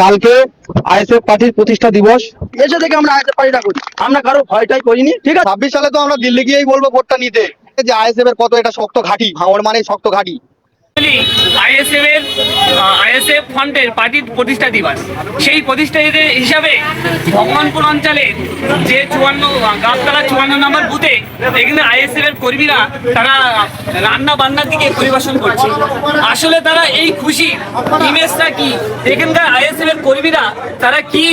কালকে আইএসএফ পার্টির প্রতিষ্ঠা দিবস। এসে থেকে আমরা আইএসএফ পার্টিটা করি। আমরা কারও ভয়টাই করিনি ঠিক আছে? ছাব্বিশ সালে তো আমরা দিল্লি গিয়েই বলব ভোটটা নিতে। যে আইএসএফ এর কত এটা শক্ত ঘাঁটি ভাঙড় মানে শক্ত ঘাঁটি। আইএসএফ আইএসএফ ফ্রন্টের পার্টির প্রতিষ্ঠা সেই প্রতিষ্ঠা হিসাবে ভগবানপুর অঞ্চলে যে চুয়ান্ন চুয়ান্ন নম্বর বুথে এর কর্মীরা তারা দিকে পরিবেশন আসলে তারা এই খুশি। ইমেজটা কি? এখানকার আইএসএফ এর কর্মীরা তারা কি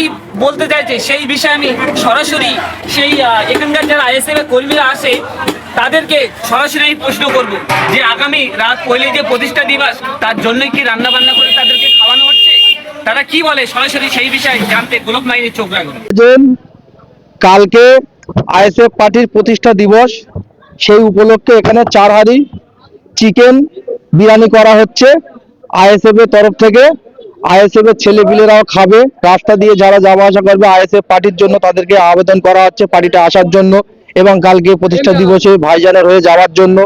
বলতে চাইছে? সেই বিষয়ে আমি সরাসরি সেই এখানকার যারা আইএসএফ এর কর্মীরা আসে তাদেরকে সরাসরি প্রশ্ন করব যে আগামী রাত পয়লে যে প্রতিষ্ঠা দিবস, তার জন্য কি রান্না বান্না করে তাদেরকে খাওয়ানো হচ্ছে? তারা কি বলে? সরাসরি সেই বিষয়ে জানতে গোলক নাইনের চোখ রাখুন। কালকে আইএসএফ পার্টির প্রতিষ্ঠা দিবস। সেই উপলক্ষে এখানে চার হাড়ি চিকেন বিরিয়ানি করা হচ্ছে। আইএসএফ এর তরফ থেকে আইএসএফ এর ছেলেপিলেরাও খাবে। রাস্তা দিয়ে যারা যাওয়া আসা করবে, আইএসএফ পার্টির জন্য তাদেরকে আবেদন করা হচ্ছে পার্টিটা আসার জন্য। এবং কালকে প্রতিষ্ঠা দিবসে ভাইজানের হয়ে যাওয়ার জন্য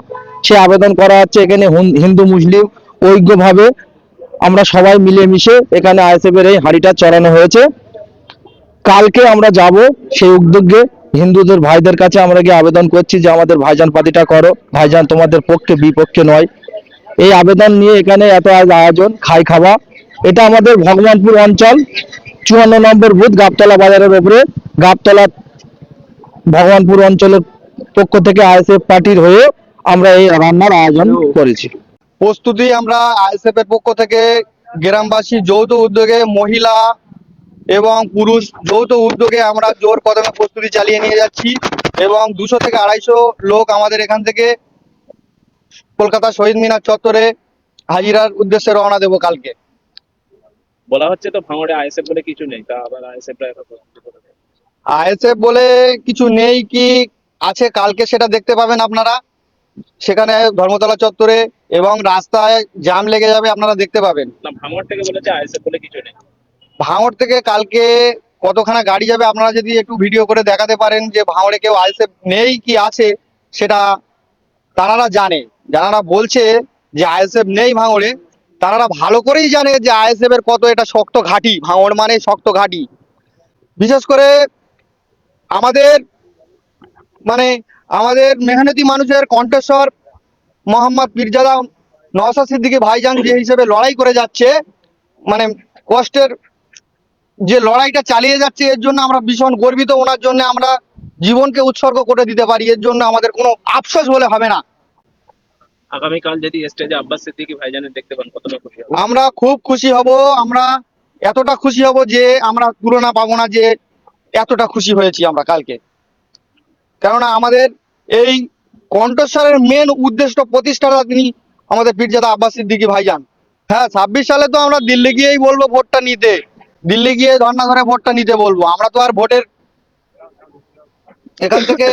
সে আবেদন করা হচ্ছে এখানে হিন্দু মুসলিম ঐক্যভাবে। আমরা সবাই মিলেমিশে এখানে আইএসএফ এর এই হাঁড়িটা চড়ানো হয়েছে। কালকে আমরা যাব সেই উদ্যোগে হিন্দুদের ভাইদের কাছে আমরা গিয়ে আবেদন করছি যে আমাদের ভাইজান পাতিটা করো ভাইজান তোমাদের পক্ষে বিপক্ষে নয়। এই আবেদন নিয়ে এখানে এত আজ আয়োজন খাই খাওয়া। এটা আমাদের ভগবানপুর অঞ্চল চুয়ান্ন নম্বর বুথ গাবতলা বাজারের উপরে। গাবতলা ভগবানপুর অঞ্চলের পক্ষ থেকে আইএসএফ পার্টির হয়ে আমরা এই রান্নার আয়োজন করেছি। প্রস্তুতি আমরা আইএসএফ এর পক্ষ থেকে গ্রামবাসী যৌথ উদ্যোগে মহিলা এবং পুরুষ যৌথ উদ্যোগে আমরা জোর কদমে প্রস্তুতি চালিয়ে নিয়ে যাচ্ছি এবং দুশো থেকে আড়াইশো লোক আমাদের এখান থেকে কলকাতা শহীদ মিনার চত্বরে হাজিরার উদ্দেশ্যে রওনা দেবো কালকে। বলা হচ্ছে তো ভাঙড়ে আইএসএফ বলে কিছু নেই তা আবার আইএসএফ আইএসএফ বলে কিছু নেই কি আছে? কালকে সেটা দেখতে পাবেন আপনারা। সেখানে ধর্মতলা চত্বরে এবং রাস্তায় জ্যাম লেগে যাবে আপনারা দেখতে পাবেন। ভাঙড় থেকে বলেছে আইএসএফ বলে কিছু নেই। ভাঙড় থেকে কালকে কতখানা গাড়ি যাবে আপনারা যদি একটু ভিডিও করে দেখাতে পারেন যে ভাঙড়ে কেউ আইএসএফ নেই কি আছে সেটা তারা জানে। যারা বলছে যে আইএসএফ নেই ভাঙড়ে তারা ভালো করেই জানে যে আইএসএফ এর কত এটা শক্ত ঘাঁটি। ভাঙড় মানে শক্ত ঘাঁটি। বিশেষ করে আমাদের মানে আমাদের মেহনতি মানুষের কণ্ঠস্বর মোহাম্মদ পীরজাদা নওশাদ সিদ্দিকী ভাইজান যে হিসেবে লড়াই করে যাচ্ছে মানে কষ্টের যে লড়াইটা চালিয়ে যাচ্ছে এর জন্য আমরা ভীষণ গর্বিত। ওনার জন্য আমরা জীবনকে উৎসর্গ করে দিতে পারি। এর জন্য আমাদের কোনো আফসোস বলে হবে না। আগামীকাল যদি স্টেজে আব্বাস সিদ্দিকী ভাইজানের দেখতে পান কতটা খুশি আমরা খুব খুশি হব। আমরা এতটা খুশি হব যে আমরা তুলনা পাবো না যে এতটা খুশি হয়েছি আমরা কালকে। কেননা আমাদের এই কণ্ঠস্বরের মেন উদ্দেশ্য প্রতিষ্ঠাতা তিনি আমাদের পীরজাদা আব্বাস সিদ্দিকী ভাইজান। হ্যাঁ ছাব্বিশ সালে তো আমরা দিল্লি গিয়েই বলব ভোটটা নিতে। দিল্লি গিয়ে ধর্না ধরে ভোটটা নিতে বলব। আমরা তো আর ভোটের এখান থেকে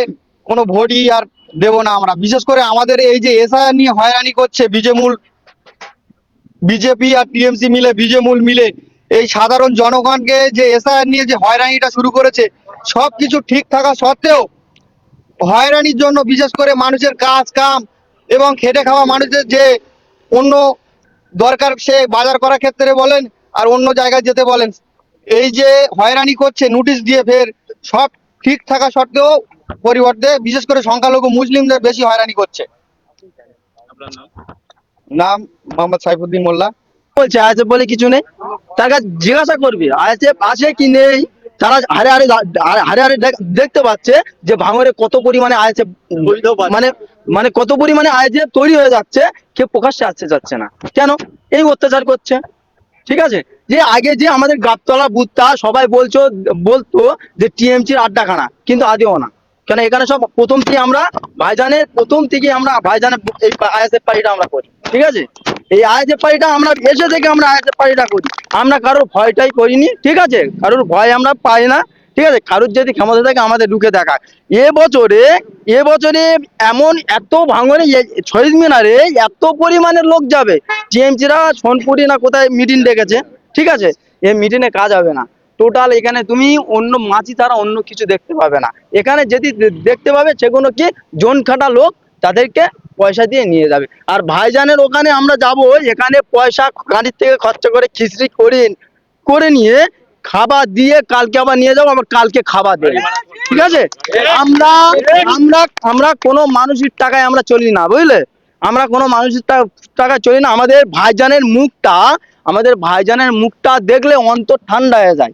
কোনো ভোটই আর দেবো না আমরা। বিশেষ করে আমাদের এই যে এসআইআর নিয়ে হয়রানি করছে বিজেমূল, বিজেপি আর টিএমসি মিলে, বিজেমূল মিলে এই সাধারণ জনগণকে যে এসআইআর নিয়ে যে হয়রানিটা শুরু করেছে সবকিছু ঠিক থাকা সত্ত্বেও হয়রানির জন্য বিশেষ করে মানুষের কাজ কাম এবং খেটে খাওয়া মানুষের যে অন্য দরকার সে বাজার করার ক্ষেত্রে বলেন আর অন্য জায়গায় যেতে বলেন এই যে হয়রানি করছে নোটিশ দিয়ে ফের সব ঠিক থাকা সত্ত্বেও পরিবর্তে বিশেষ করে সংখ্যালঘু মুসলিমদের বেশি হয়রানি করছে। নাম? নাম মোহাম্মদ সাইফুদ্দিন মোল্লা। বলছে আইএসএফ বলে কিছু নেই। তার কাছে জিজ্ঞাসা করবি আইএসএফ আছে কি নেই? তারা হারে হারে হারে হারে দেখতে পাচ্ছে যে ভাঙরে কত পরিমাণে আইএসএফ মানে মানে কত পরিমাণে আইএসএফ তৈরি হয়ে যাচ্ছে কেউ প্রকাশ্যে আসতে যাচ্ছে না। কেন? এই অত্যাচার করছে। ঠিক আছে? যে আগে যে আমাদের গাবতলা বুথটা সবাই বলছো বলতো যে টিএমসির আড্ডাখানা কিন্তু আদিও না। কেন? এখানে সব প্রথম থেকে আমরা ভাইজানের প্রথম থেকে আমরা ভাইজানের এই আইএসএফ পার্টিটা আমরা করি। ঠিক আছে? এই আইএসএফ পার্টিটা আমরা এসে থেকে আমরা আইএসএফ পার্টিটা করি। আমরা কারোর ভয়টাই করিনি, ঠিক আছে? কারোর ভয় আমরা পাই না, ঠিক আছে? কারোর যদি ক্ষমতা থাকে, আমাদের ঢুকে দেখা এ বছরে এ বছরে এমন এত ভাঙনে শহীদ মিনারে এত পরিমাণের লোক যাবে। টিএমসিরা সোনপুরি না কোথায় মিটিং ডেকেছে, ঠিক আছে? এ মিটিংয়ে কাজ হবে না। টোটাল এখানে তুমি অন্য মাছি তারা অন্য কিছু দেখতে পাবে না। এখানে যদি দেখতে পাবে, সেগুলো কি জোন খাটা লোক, তাদেরকে পয়সা দিয়ে নিয়ে যাবে। আর ভাইজানের ওখানে আমরা যাব, এখানে পয়সা গাড়ির থেকে খরচা করে খিচড়ি করি করে নিয়ে খাবার দিয়ে কালকে আবার নিয়ে যাব, আবার কালকে খাবার দেবে। ঠিক আছে? আমরা আমরা আমরা কোনো মানুষের টাকায় আমরা চলি না, বুঝলে? আমরা কোনো মানুষের টা- টাকায় চলি না। আমাদের ভাইজানের মুখটা, আমাদের ভাইজানের মুখটা দেখলে অন্তর ঠান্ডা হয়ে যায়।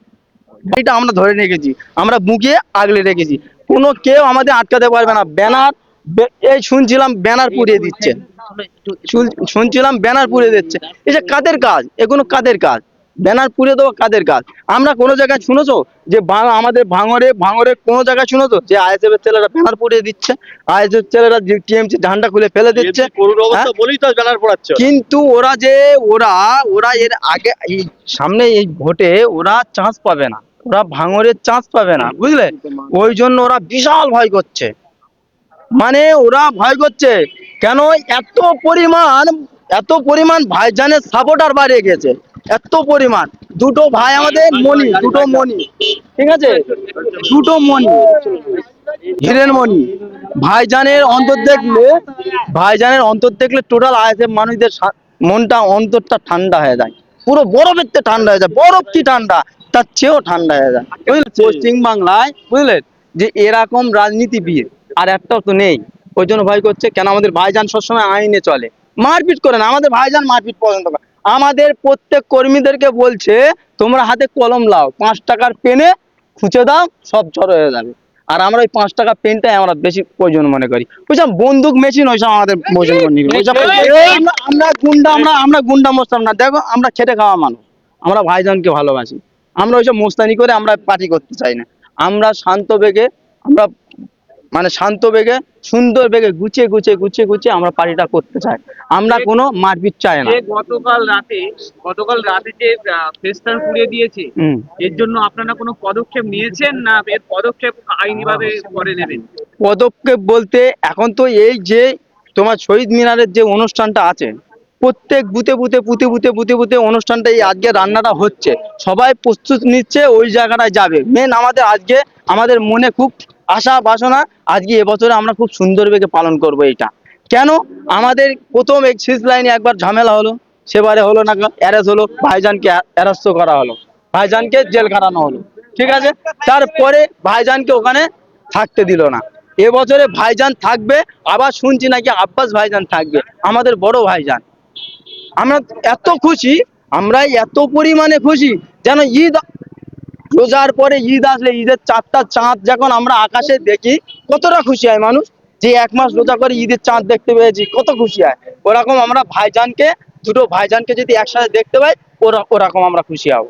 এটা আমরা ধরে রেখেছি, আমরা বুকে আগলে রেখেছি। কোনো কেউ আমাদের আটকাতে পারবে না। ব্যানার এই শুনছিলাম ব্যানার পুড়িয়ে দিচ্ছে। শুনছিলাম ব্যানার পুড়িয়ে দিচ্ছে। এই যে কাদের কাজ? এগুলো কাদের কাজ? ব্যানার পুড়িয়ে দেওয়া কাদের কাজ? আমরা কোনো জায়গায় শুনেছো যে আমাদের ভাঙরে ভাঙরে কোনো জায়গায় শুনেছো যে আইএসএফ এর ছেলেরা ব্যানার পুড়িয়ে দিচ্ছে? আইএসএফ ছেলেরা টিএমসি ঝান্ডা খুলে ফেলে দিচ্ছে হ্যাঁ? কিন্তু ওরা যে ওরা ওরা এর আগে এই সামনে এই ভোটে ওরা চান্স পাবে না। ওরা ভাঙরের চান্স পাবে না বুঝলে? ওই জন্য ওরা বিশাল ভয় করছে। মানে ওরা ভয় করছে। কেন এত পরিমাণ এত পরিমাণ ভাইজানের সাপোর্টার বাড়িয়ে গেছে। এত পরিমাণ। দুটো ভাই আমাদের মনি দুটো মনি ঠিক আছে? দুটো মনি হিরেন মনি ভাইজানের অন্তর দেখলে ভাইজানের অন্তর দেখলে টোটাল আইএসএফ মানুষদের মনটা অন্তরটা ঠান্ডা হয়ে যায়। পুরো বরফের চেয়ে ঠান্ডা হয়ে যায়। বরফ কি ঠান্ডা? তার চেয়েও ঠান্ডা হয়ে যায়। বুঝলেন? পশ্চিম বাংলায় বুঝলেন? যে এরকম রাজনীতিবিদ আর একটাও তো নেই। ওই জন্য ভয় করছে কেন আমাদের ভাইজান সবসময় আইনে চলে। মারপিট করে না আমাদের ভাইজান মারপিট পছন্দ করে। আমাদের প্রত্যেক কর্মীদেরকে বলছে তোমরা হাতে কলম লাও পাঁচ টাকার পেনে খুঁচে দাও সব জড়ো হয়ে যাবে। আর আমরা ওই পাঁচ টাকা পেনটাই আমরা বেশি প্রয়োজন মনে করি। ওইসব বন্দুক মেশিন ওইসব আমাদের প্রয়োজন মনে করি। আমরা- গুন্ডা আমরা আমরা গুন্ডা মোস্তান না। দেখো আমরা খেটে খাওয়া মানুষ। আমরা ভাইজানকে ভালোবাসি। আমরা ওইসব মোস্তানি করে আমরা পার্টি করতে চাই না। আমরা শান্ত বেগে আমরা মানে শান্ত বেগে সুন্দর বেগে গুছিয়ে গুছিয়ে গুছিয়ে গুছিয়ে আমরা পার্টিটা করতে চাই। আমরা কোনো মারপিট চাই না। গতকাল রাতে গতকাল রাতে যে ফেস্টান পুড়িয়ে দিয়েছে এর জন্য আপনারা কোনো পদক্ষেপ নিয়েছেন না এর পদক্ষেপ আইনিভাবে পরে নেবেন? পদক্ষেপ বলতে এখন তো এই যে তোমার শহীদ মিনারের যে অনুষ্ঠানটা আছে প্রত্যেক বুতে বুতে বুতে বুতে বুতে বুতে অনুষ্ঠানটা এই আজকে রান্নাটা হচ্ছে। সবাই প্রস্তুত নিচ্ছে ওই জায়গাটায় যাবে। মেন আমাদের আজকে আমাদের মনে খুব আশা বাসনা, আজকে এবছরে আমরা খুব সুন্দর বেগে পালন করব এটা। কেন? আমাদের প্রথম এক শেষ লাইনে একবার ঝামেলা হলো, সেবারে হলো না অ্যারেস হলো, ভাইজানকে অ্যারেস্ট করা হলো, ভাইজানকে জেল খাটানো হলো, ঠিক আছে? তারপরে ভাইজানকে ওখানে থাকতে দিল না। এবছরে ভাইজান থাকবে, আবার শুনছি নাকি আব্বাস ভাইজান থাকবে, আমাদের বড় ভাইজান। আমরা এত খুশি আমরা এত পরিমাণে খুশি, যেন ঈদ রোজার পরে ঈদ আসলে ঈদের চারটা চাঁদ যখন আমরা আকাশে দেখি, কতটা খুশি হয় মানুষ? যে এক মাস রোজা করে ঈদের চাঁদ দেখতে পেয়েছি, কত খুশি হয়। ওরকম আমরা ভাইজানকে, দুটো ভাইজানকে যদি একসাথে দেখতে পাই, ওরা ওরকম আমরা খুশি হব।